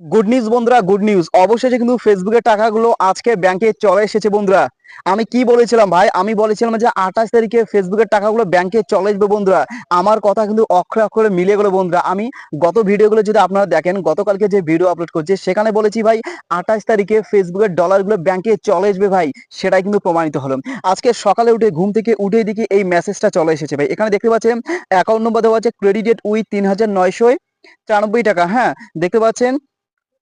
Good news বন্ধুরা good news অবশেষে কিন্তু ফেসবুকের টাকাগুলো আজকে ব্যাংকে চলে এসেছে, বন্ধুরা। আমি কি বলেছিলাম ভাই? আমি বলেছিলাম যে আঠাশ তারিখে ফেসবুকের টাকাগুলো ব্যাংকে চলে আসবে, বন্ধুরা। আমার কথা কিন্তু অক্ষরে অক্ষরে মিলে গেলো, বন্ধুরা। আমি গত ভিডিওগুলো যদি আপনারা দেখেন, গতকালকে যে ভিডিও আপলোড করছি, সেখানে বলেছি ভাই, আঠাশ তারিখে ফেসবুকের ডলারগুলো ব্যাংকে চলে আসবে ভাই। সেটাই কিন্তু প্রমাণিত হলো। আজকে সকালে উঠে, ঘুম থেকে উঠে দিকে এই মেসেজটা চলে এসেছে ভাই। এখানে দেখতে পাচ্ছেন অ্যাকাউন্ট নম্বর দেওয়া আছে ক্রেডিটেড উইথ তিন হাজার নয়শো চারানব্বই টাকা হ্যাঁ? দেখতে পাচ্ছেন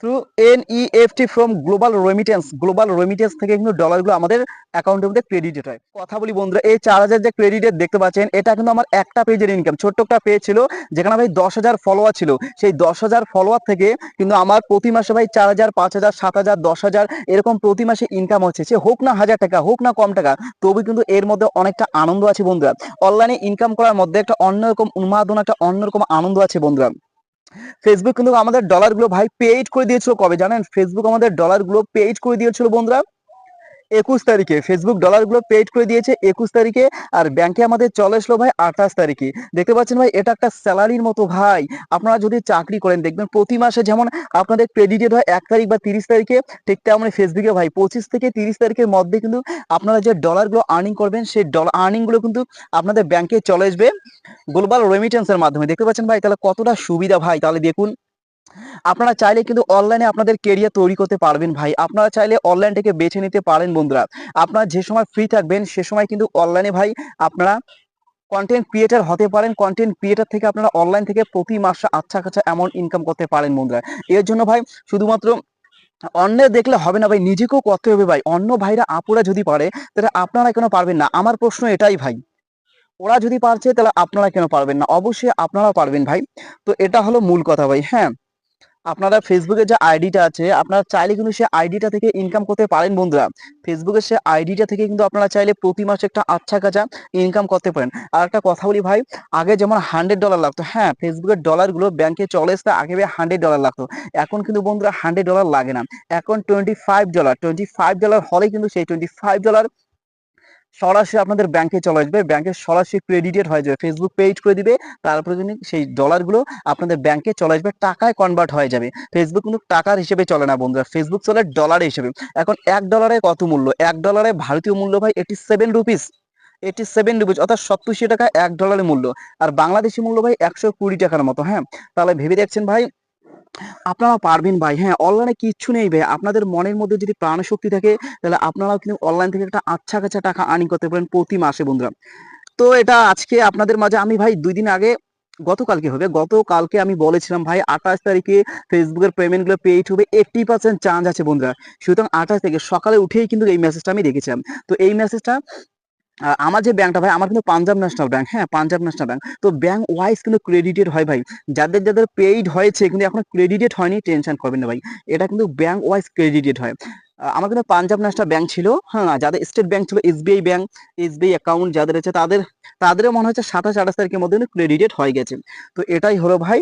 through NEFT from global remittance global remittance থেকে কিন্তু ডলারগুলো আমাদের অ্যাকাউন্টের মধ্যে ক্রেডিটেড হয়। কথা বলি বন্ধুরা, এই চার হাজার যে ক্রেডিটেড দেখতে পাচ্ছেন, এটা কিন্তু আমার একটা পেজের ইনকাম ছোট্ট একটা পেজ ছিল, যেখানে ভাই দশ হাজার ফলোয়ার ছিল। সেই দশ হাজার ফলোয়ার থেকে কিন্তু আমার প্রতি মাসে ভাই চার হাজার, পাঁচ হাজার, সাত হাজার, দশ হাজার এরকম প্রতি মাসে ইনকাম হচ্ছে। সে হোক না হাজার টাকা, হোক না কম টাকা, তবু কিন্তু এর মধ্যে অনেকটা আনন্দ আছে বন্ধুরা। অনলাইনে ইনকাম করার মধ্যে একটা অন্যরকম উন্মাদনা, একটা অন্যরকম আনন্দ আছে বন্ধুরা। ফেসবুক কিন্তু আমাদের ডলারগুলো ভাই পেইড করে দিয়েছিল কবে জানেন? ফেসবুক আমাদের ডলারগুলো পেইড করে দিয়েছিল বন্ধুরা। একুশ তারিখে ফেসবুক ডলারগুলো পেইড করে দিয়েছে একুশ তারিখে। আর ব্যাংকে আমাদের চলে আসলো ভাই আঠাশ তারিখে। দেখতে পাচ্ছেন ভাই, এটা একটা স্যালারির মতো ভাই। আপনারা যদি চাকরি করেন, দেখবেন প্রতি মাসে যেমন আপনাদের ক্রেডিটেড হয় এক তারিখ বা তিরিশ তারিখে, ঠিক তেমন ফেসবুকে ভাই পঁচিশ থেকে তিরিশ তারিখের মধ্যে কিন্তু আপনারা যে ডলারগুলো আর্নিং করবেন, সেই ডলার আর্নিংগুলো কিন্তু আপনাদের ব্যাংকে চলে আসবে। গ্লোবাল রেমিটেন্সের মাধ্যমে। দেখতে পাচ্ছেন ভাই, তাহলে কতটা সুবিধা ভাই? তাহলে দেখুন। আপনারা চাইলে কিন্তু অনলাইনে আপনাদের কেরিয়ার তৈরি করতে পারবেন ভাই। আপনারা চাইলে অনলাইন থেকে বেছে নিতে পারেন বন্ধুরা। আপনারা যে সময় ফ্রি থাকবেন, সে সময় কিন্তু অনলাইনে ভাই আপনারা কন্টেন্ট ক্রিয়েটার হতে পারেন। কন্টেন্ট ক্রিয়েটার থেকে আপনারা অনলাইন থেকে প্রতি মাসে আচ্ছা কাছা অ্যামাউন্ট ইনকাম করতে পারেন বন্ধুরা। এর জন্য ভাই শুধুমাত্র অন্য দেখলে হবে না ভাই, নিজেকেও করতে হবে ভাই। অন্য ভাইরা আপুরা যদি পারে, তাহলে আপনারা কেন পারবেন না? আমার প্রশ্ন এটাই ভাই। ওরা যদি পারছে, তাহলে আপনারা কেন পারবেন না? অবশ্যই আপনারা পারবেন ভাই। তো এটা হলো মূল কথা ভাই হ্যাঁ? আপনারা ফেসবুকে যে আইডিটা আছে, আপনারা চাইলে কিন্তু সেই আইডিটা থেকে ইনকাম করতে পারেন বন্ধুরা। ফেসবুকের সে আইডিটা থেকে কিন্তু আপনারা চাইলে প্রতি মাসে একটা আচ্ছা কাজা ইনকাম করতে পারেন। আর একটা কথা বলি ভাই, আগে যেমন হান্ড্রেড ডলার লাগতো হ্যাঁ ফেসবুকের ডলারগুলো ব্যাংকে চলে আসতে আগে হান্ড্রেড ডলার লাগতো। এখন কিন্তু বন্ধুরা হান্ড্রেড ডলার লাগে না। এখন twenty five dollar twenty five dollar হলে কিন্তু সেই টোয়েন্টি ফাইভ ডলার সরাসরি আপনাদের ব্যাংকে চলে আসবে। ব্যাংকে সরাসরি ক্রেডিটেড হয়ে যাবে। ফেসবুক পেজ করে দিবে। তারপরে কিন্তু সেই ডলারগুলো আপনাদের ব্যাংকে চলে আসবে, টাকায় কনভার্ট হয়ে যাবে। ফেসবুক কিন্তু টাকার হিসেবে চলে না বন্ধুরা। ফেসবুক চলে ডলার হিসেবে। এখন এক ডলারে কত মূল্য? এক ডলারে ভারতীয় মূল্য ভাই eighty seven rupees eighty seven rupees অর্থাৎ সত্তরশি টাকা এক ডলারের মূল্য। আর বাংলাদেশি মূল্য ভাই একশো কুড়ি টাকার মতো হ্যাঁ? তাহলে ভেবে দেখছেন ভাই আপনারা পারবেন ভাই। হ্যাঁ অনলাইনে কিচ্ছু নেই ভাই। আপনাদের মনের মধ্যে যদি প্রাণ শক্তি থাকে, তাহলে আপনারাও কিন্তু অনলাইন থেকে একটা আচ্ছা কাছা টাকা আর্নিং করতে পারেন প্রতি মাসে বন্ধুরা। তো এটা আজকে আপনাদের মাঝে আমি ভাই দুই দিন আগে, গতকালকে হবে, গতকালকে আমি বলেছিলাম ভাই আঠাশ তারিখে ফেসবুকের পেমেন্টগুলো পেইড হবে এইটটি পার্সেন্ট চান্স আছে বন্ধুরা। সুতরাং আঠাশ থেকে সকালে উঠেই কিন্তু এই মেসেজটা আমি দেখেছিলাম তো এই মেসেজটা আমার যে ব্যাংকটা ভাই, আমার কিন্তু পাঞ্জাব ন্যাশনাল ব্যাংক হ্যাঁ পাঞ্জাব ন্যাশনাল ব্যাংক তো ব্যাংক ওয়াইজ কিন্তু ক্রেডিটেড হয় ভাই। যাদের যাদের পেইড হয়েছে, কিন্তু এখনও ক্রেডিটেড হয়নি টেনশন করবেন না ভাই। এটা কিন্তু ব্যাংক ওয়াইজ ক্রেডিটেড হয়। আমার কিন্তু পাঞ্জাব ন্যাশনাল ব্যাংক ছিল হ্যাঁ যাদের স্টেট ব্যাংক ছিল এসবিআই ব্যাংক এসবিআই অ্যাকাউন্ট যাদের আছে, তাদের, তাদেরও মনে হচ্ছে সাতাশ আঠাশ তারিখের মধ্যে কিন্তু ক্রেডিটেড হয়ে গেছে। তো এটাই হলো ভাই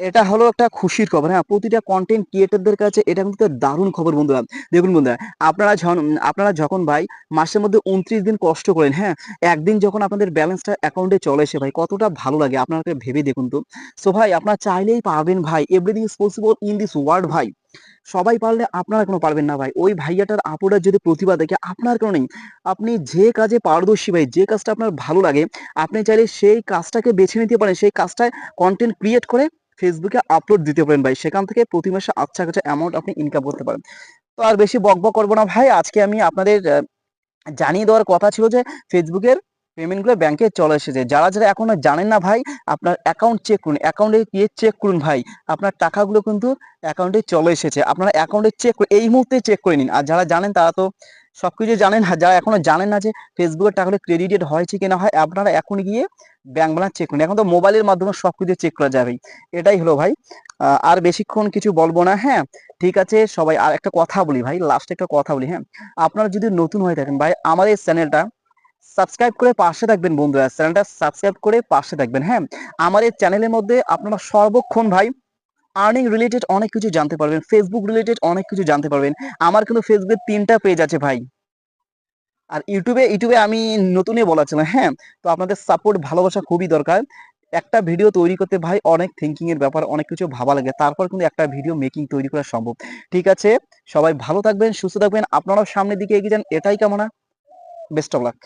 এটা হলো একটা খুশির খবর হ্যাঁ প্রতিটা কন্টেন্ট ক্রিয়েটরদের কাছে এটা কিন্তু দারুণ খবর বন্ধুরা। দেখুন বন্ধুরা, আপনারা যখন আপনারা যখন ভাই মাসের মধ্যে উনত্রিশ দিন কষ্ট করেন হ্যাঁ একদিন যখন আপনাদের ব্যালেন্সটা অ্যাকাউন্টে চলে এসে ভাই, কতটা ভালো লাগে আপনাকে ভেবে দেখুন তো। সো ভাই, আপনারা চাইলেই পারবেন ভাই everything is possible in this world ভাই। সবাই পারলে আপনারা কোনো পারবেন না ভাই। ওই ভাইয়াটার আপুরার যদি প্রতিভা দেখে, আপনার কেন নেই। আপনি যে কাজে পারদর্শী ভাই, যে কাজটা আপনার ভালো লাগে, আপনি চাইলে সেই কাজটাকে বেছে নিতে পারেন, সেই কাজটায় কন্টেন্ট ক্রিয়েট করে ফেসবুকে আপলোড দিতে পারেন ভাই। সেখান থেকে প্রতি মাসে আচ্ছা কাছে অ্যামাউন্ট আপনি ইনকাম করতে পারেন। তো আর বেশি বকবক করব না ভাই। আজকে আমি আপনাদের জানিয়ে দেওয়ার কথা ছিল যে ফেসবুকের পেমেন্টগুলো ব্যাংকে চলে এসেছে। যারা যারা এখনও জানেন না ভাই, আপনার অ্যাকাউন্ট চেক করুন। অ্যাকাউন্টে গিয়ে চেক করুন ভাই, আপনার টাকাগুলো কিন্তু অ্যাকাউন্টে চলে এসেছে। আপনারা অ্যাকাউন্টে চেক এই মুহূর্তে চেক করে নিন। আর যারা জানেন তারা তো সবকিছু জানেন। আর যারা এখনও জানেন না যে ফেসবুকের টাকাগুলো ক্রেডিটেড হয়েছে কিনা হয় আপনারা এখন গিয়ে ব্যাংক ব্যালেন্স চেক করুন। এখন তো মোবাইলের মাধ্যমে সব কিছু চেক করা যাবে এটাই হলো ভাই। আর বেশিক্ষণ কিছু বলব না হ্যাঁ? ঠিক আছে, সবাই আর একটা কথা বলি ভাই লাস্ট একটা কথা বলি হ্যাঁ? আপনারা যদি নতুন হয়ে থাকেন ভাই আমার এই চ্যানেলটা সাবস্ক্রাইব করে পাশে থাকবেন বন্ধুরা। চ্যানেলটা সাবস্ক্রাইব করে পাশে থাকবেন হ্যাঁ? আমার এই চ্যানেলের মধ্যে আপনারা সর্বক্ষণ ভাই আর্নিং রিলেটেড অনেক কিছু জানতে পারবেন ফেসবুক রিলেটেড অনেক কিছু জানতে পারবেন। আমার কিন্তু ফেসবুকে তিনটা পেজ আছে ভাই। আর ইউটিউবে ইউটিউবে আমি নতুনই বলা ছিল হ্যাঁ? তো আপনাদের সাপোর্ট ভালোবাসা খুবই দরকার। একটা ভিডিও তৈরি করতে ভাই অনেক থিঙ্কিং এর ব্যাপার, অনেক কিছু ভাবা লাগে। তারপর কিন্তু একটা ভিডিও মেকিং তৈরি করা সম্ভব। ঠিক আছে? সবাই ভালো থাকবেন, সুস্থ থাকবেন। আপনারাও সামনের দিকে এগিয়ে যান। এটাই কামনা। Best of luck